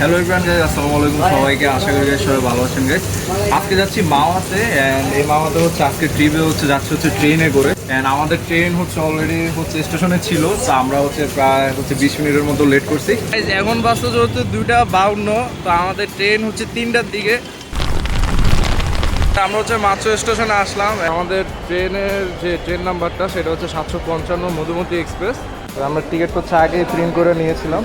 Hello Ibran guys আসসালামু আলাইকুম সবাইকে, আশা করি guys সবাই ভালো আছেন গাইজ আজকে যাচ্ছি মাওয়াতে অ্যান্ড এই মাওয়াতে হচ্ছে, আজকে ট্রিপে হচ্ছে, যাচ্ছে হচ্ছে ট্রেনে করে। অ্যান্ড আমাদের ট্রেন হচ্ছে অলরেডি হচ্ছে স্টেশনে ছিল, তো আমরা হচ্ছে প্রায় হচ্ছে বিশ মিনিটের মতো লেট করছি। এখন বাসে হচ্ছে দুইটা বাউন্ন, তো আমাদের ট্রেন হচ্ছে তিনটার দিকে। আমরা হচ্ছে মাত্র স্টেশনে আসলাম। আমাদের ট্রেনের যে ট্রেন নাম্বারটা সেটা হচ্ছে সাতশো পঞ্চান্ন মধুমতি এক্সপ্রেস আমরা টিকিট হচ্ছে আগে প্রিন্ট করে নিয়েছিলাম।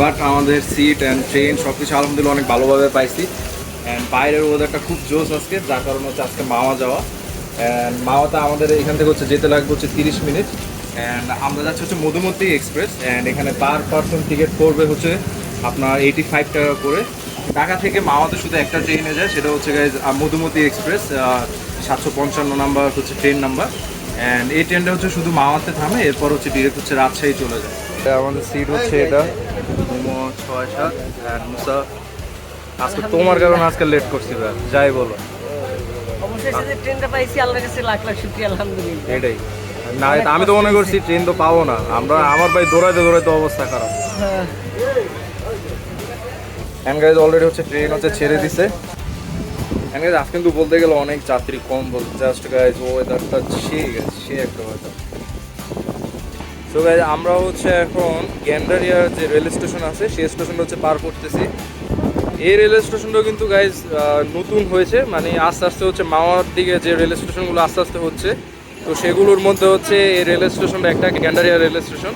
বাট আমাদের সিট অ্যান্ড ট্রেন সব কিছু আলহামদুলিল্লাহ অনেক ভালোভাবে পাইছি। অ্যান্ড বাইরের ওয়েদারটা খুব জোশ আজকে, যার কারণে হচ্ছে আজকে মাওয়া যাওয়া। অ্যান্ড মাওয়াতে আমাদের এখান থেকে হচ্ছে যেতে লাগবে হচ্ছে তিরিশ মিনিট। অ্যান্ড আমরা যাচ্ছি হচ্ছে মধুমতি এক্সপ্রেস অ্যান্ড এখানে পার পার্সন টিকিট পড়বে হচ্ছে আপনার এইটি ফাইভ টাকা করে। ঢাকা থেকে মাওয়াতে শুধু একটা ট্রেনে যায়, সেটা হচ্ছে মধুমতি এক্সপ্রেস সাতশো পঞ্চান্ন নাম্বার হচ্ছে ট্রেন নাম্বার অ্যান্ড এই ট্রেনটা হচ্ছে শুধু মাওয়াতে থামে, এরপর হচ্ছে ডিরেক্ট হচ্ছে রাজশাহী চলে যায়। আমাদের সিট হচ্ছে এটা। ছয় সাত মুসা আজকে তোমার কারণে আজকে লেট করছি ভাই যাই বলো। অবশেষে যে ট্রেনটা পাইছি আল্লাহর কাছে লাখ লাখ শুক্রিয়া আলহামদুলিল্লাহ। এটাই। না আমি তো মনে করছি ট্রেন তো পাবো না। আমরা আমার ভাই দৌড়াইতে দৌড়াইতে অবস্থা খারাপ। অ্যান্ড গাইজ অলরেডি হচ্ছে ট্রেন হচ্ছে ছেড়ে দিছে। অ্যান্ড গাইজ আজ কিন্তু বলতে গেলে অনেক যাত্রী কম বল জাস্ট গাইজ ওয়েদারটা সে গেছে সে একটা ওয়েদার সো গাইজ আমরা হচ্ছে এখন গ্যান্ডারিয়ার যে রেল স্টেশন আছে, সেই স্টেশনটা হচ্ছে পার করতেছি। এই রেল স্টেশনটাও কিন্তু গাইজ নতুন হয়েছে। মানে আস্তে আস্তে হচ্ছে মাওয়ার দিকে যে রেল স্টেশনগুলো আস্তে আস্তে হচ্ছে, তো সেগুলোর মধ্যে হচ্ছে এই রেল স্টেশনটা একটা গ্যান্ডারিয়া রেল স্টেশন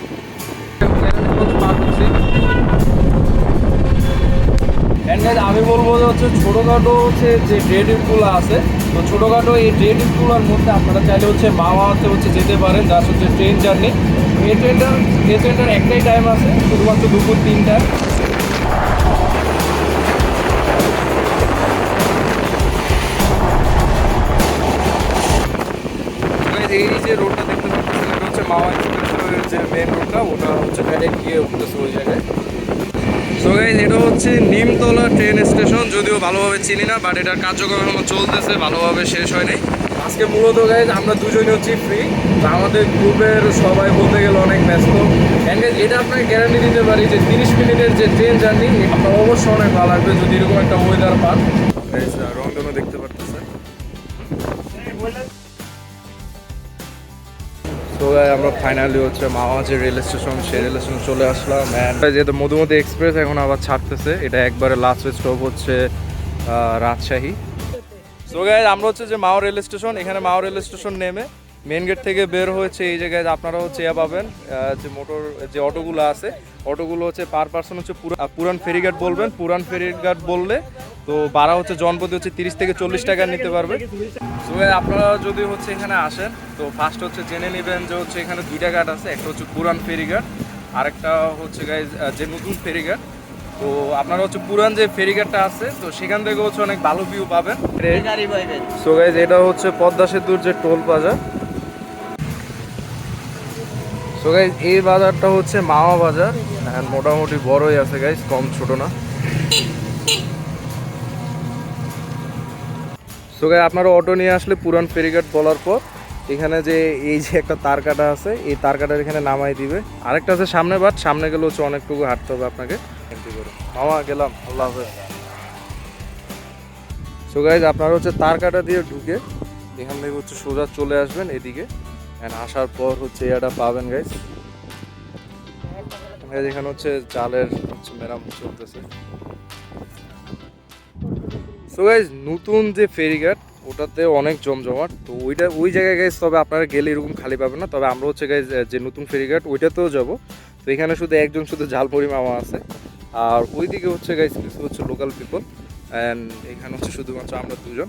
আমি বলব যে হচ্ছে ছোটোখাটো হচ্ছে যে ড্রেডিংগুলো আছে তো ছোটোখাটো এই ড্রেডিংগুলোর মধ্যে আপনারা চাইলে হচ্ছে মাওয়াতে হচ্ছে যেতে পারেন যা হচ্ছে ট্রেন জার্নি এই ট্রেনটার এই ট্রেনটার একটাই টাইম আছে, শুধুমাত্র দুপুর তিনটায়। এই যে রোডটা দেখতে পাচ্ছেন, এটা হচ্ছে মাওয়া যে মেন রোডটা ওটা হচ্ছে ডাইরেক্ট গিয়ে উঠতেছে ওই জায়গায়। সো গাইজ এটা হচ্ছে নিমতলা ট্রেন স্টেশন যদিও ভালোভাবে চিনি না বাট এটার কার্যক্রম চলতেছে, ভালোভাবে শেষ হয়নি আজকে মূলত গাইজ আমরা দুজনই হচ্ছি ফ্রি আমাদের গ্রুপের সবাই বলতে গেলে অনেক ব্যস্ত। এটা আপনাকে গ্যারান্টি দিতে পারি যে তিরিশ মিনিটের যে ট্রেন জার্নি আপনার অবশ্যই অনেক ভালো লাগবে যদি এরকম একটা ওয়েদার পান। রংধনু দেখতে পারতেছেন। তো আমরা ফাইনালি হচ্ছে মামা যে রেল স্টেশন সেই রেল স্টেশন চলে আসলাম যেহেতু মধুমতি এক্সপ্রেস এখন আবার ছাড়তেছে। এটা একবারে লাস্ট স্টপ হচ্ছে রাজশাহী। সো গাইজ আমরা হচ্ছে যে মাও রেল স্টেশন এখানে মাও রেল স্টেশন নেমে মেন গেট থেকে বের হয়েছে এই জায়গায় আপনারা হচ্ছে ইয়া পাবেন যে মোটর যে অটোগুলো আছে অটোগুলো হচ্ছে পার পার্সন হচ্ছে পুরান ফেরিঘাট বলবেন পুরান ফেরিঘাট বললে তো ভাড়া হচ্ছে জনপ্রতি হচ্ছে তিরিশ থেকে চল্লিশ টাকা নিতে পারবে। সো আপনারা যদি হচ্ছে এখানে আসেন তো ফার্স্ট হচ্ছে জেনে নেবেন যে হচ্ছে এখানে দুইটা ঘাট আছে একটা হচ্ছে পুরান ফেরি ফেরিঘাট আরেকটা হচ্ছে গাইজ যে নতুন ফেরিঘাট তো আপনারা হচ্ছে পুরান যে ফেরিঘাটটা আছে তো সেখান থেকে হচ্ছে অনেক ভালো ভিউ পাবেন। সো গাইজ এটা হচ্ছে পদ্মা সেতুর যে টোল প্লাজা সো গাইজ এই বাজারটা হচ্ছে মাওয়া বাজার। and মোটামুটি বড়ই আছে গাইজ কম ছোট না। সো গাই আপনারা অটো নিয়ে আসলে পুরান ফেরিঘাট বলার পর, এখানে যে এই যে একটা তার কাটা আছে, এই তার কাটার এখানে নামাই দিবে। আরেকটা আছে সামনে বাট, সামনে গেলে হচ্ছে অনেকটুকু হাঁটতে হবে আপনাকে। মামা, গেলাম। আল্লাহ সো গাইজ আপনারা হচ্ছে তার কাটা দিয়ে ঢুকে, এখান থেকে হচ্ছে সোজা চলে আসবেন এদিকে। অ্যান্ড আসার পর হচ্ছে এটা পাবেন গাইজ এখানে হচ্ছে জালের হচ্ছে মেরামত চলতেছে। সো গাইজ নতুন যে ফেরিঘাট, ওটাতে অনেক জমজমাট। তো ওইটা, ওই জায়গায় গাইজ তবে আপনারা গেলে এরকম খালি পাবেন না। তবে আমরা হচ্ছে গাইজ যে নতুন ফেরিঘাট, ওইটাতেও যাব। তো এখানে শুধু একজন শুধু ঝালপুরি মামা আছে। আর ওইদিকে হচ্ছে গাইজ কিছু হচ্ছে লোকাল পিপল অ্যান্ড এখানে হচ্ছে শুধুমাত্র আমরা দুজন।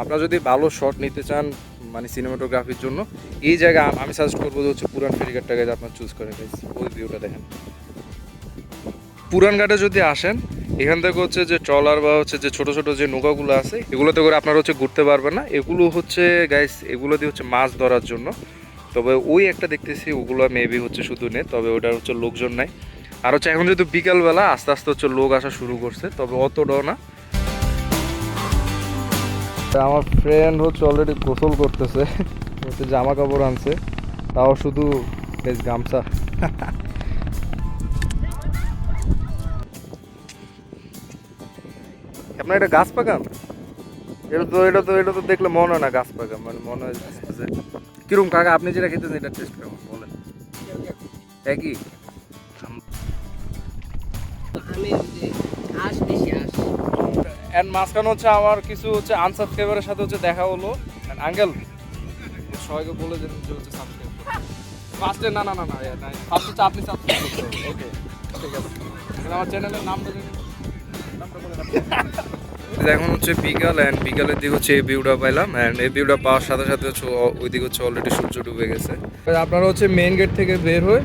আপনারা যদি ভালো শট নিতে চান মানে সিনেমাটোগ্রাফির জন্য। এই জায়গা আমি সাজেস্ট করব যে হচ্ছে পুরান ফেরিঘাটটা গাইজ আপনার চুজ করেন গাইজ ওই ভিউটা দেখেন। পুরান ঘাটে যদি আসেন, এখান থেকে হচ্ছে যে ট্রলার বা হচ্ছে যে ছোট ছোট যে নৌকাগুলো আছে, এগুলোতে করে আপনারা হচ্ছে ঘুরতে পারবেন না। এগুলো হচ্ছে গাইস এগুলো দিয়ে হচ্ছে মাছ ধরার জন্য। তবে ওই একটা দেখতেছি, ওগুলো মেবি হচ্ছে শুধু নেই তবে ওটার হচ্ছে লোকজন নাই। আর হচ্ছে এখন যেহেতু বিকালবেলা, আস্তে আস্তে হচ্ছে লোক আসা শুরু করছে, তবে অতটাও না। আমার ফ্রেন্ড হচ্ছে অলরেডি গোসল করতেছে। হচ্ছে জামা কাপড় আনছে। তাও শুধু বেশ গামছা। আপনার এটা গাছ বাগান? এটা তো এটা তো এটা তো দেখলে মনে হয় না গাছ বাগান মানে মনে হয় যে কিরম কাকা আপনি যেটা খেতেছেন এটা টেস্ট কেমন? বলেন। একই? আমি আস বেশি আস অ্যান্ড মাঝখানে হচ্ছে আমার কিছু হচ্ছে আনসাবস্ক্রাইবারের সাথে হচ্ছে দেখা হলো। আঙ্কেল সবাইকে বলে দেন যে হচ্ছে সাবস্ক্রাইব ফার্স্টে না না না না ফার্স্ট হচ্ছে আপনি সাবস্ক্রাইব করতে ওকে ঠিক আছে। আমার চ্যানেলের নামটা এখন হচ্ছে বিকাল অ্যান্ড বিকালের দিকে হচ্ছে এই ভিউটা পাইলাম। অ্যান্ড এই ভিউটা পাওয়ার সাথে সাথে হচ্ছে ওই ওইদিকে হচ্ছে অলরেডি সূর্য ডুবে গেছে। আপনারা হচ্ছে মেন গেট থেকে বের হয়ে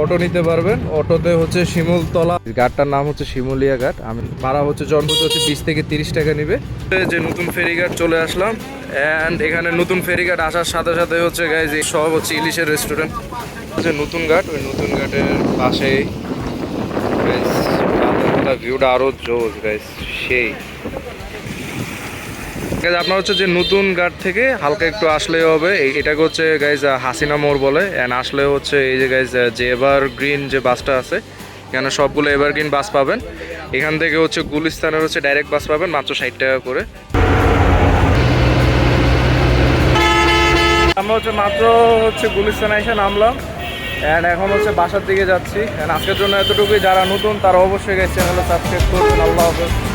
অটো নিতে পারবেন। অটোতে হচ্ছে শিমুলতলা। ঘাটটার নাম হচ্ছে শিমুলিয়া ঘাট। আমি ভাড়া হচ্ছে জনপ্রতি হচ্ছে বিশ থেকে তিরিশ টাকা নিবে। যে নতুন ফেরিঘাট চলে আসলাম। অ্যান্ড এখানে নতুন ফেরিঘাট আসার সাথে সাথে হচ্ছে গাইজ এই সব হচ্ছে ইলিশের রেস্টুরেন্ট হচ্ছে নতুন ঘাট, ওই নতুন ঘাটের পাশেই। ভিউটা আরও জোর গাইজ সেই। গাইজ আপনার হচ্ছে যে নতুন ঘাট থেকে হালকা একটু আসলেই হবে। এটাকে হচ্ছে গাইজ হাসিনা মোড় বলে। অ্যান্ড আসলে হচ্ছে এই যে গাইজ যে এভার গ্রিন যে বাসটা আছে, এখানে সবগুলো এভার গ্রিন বাস পাবেন। এখান থেকে হচ্ছে গুলিস্তানের হচ্ছে ডাইরেক্ট বাস পাবেন মাত্র ষাট টাকা করে। আমরা হচ্ছে মাত্র হচ্ছে গুলিস্তান এসে নামলাম। অ্যান্ড এখন হচ্ছে বাসার দিকে যাচ্ছি। অ্যান্ড আজকের জন্য এতটুকুই। যারা নতুন, তারা অবশ্যই গেছে চ্যানেলে সাবস্ক্রাইব করবেন। আল্লাহ হাফেজ।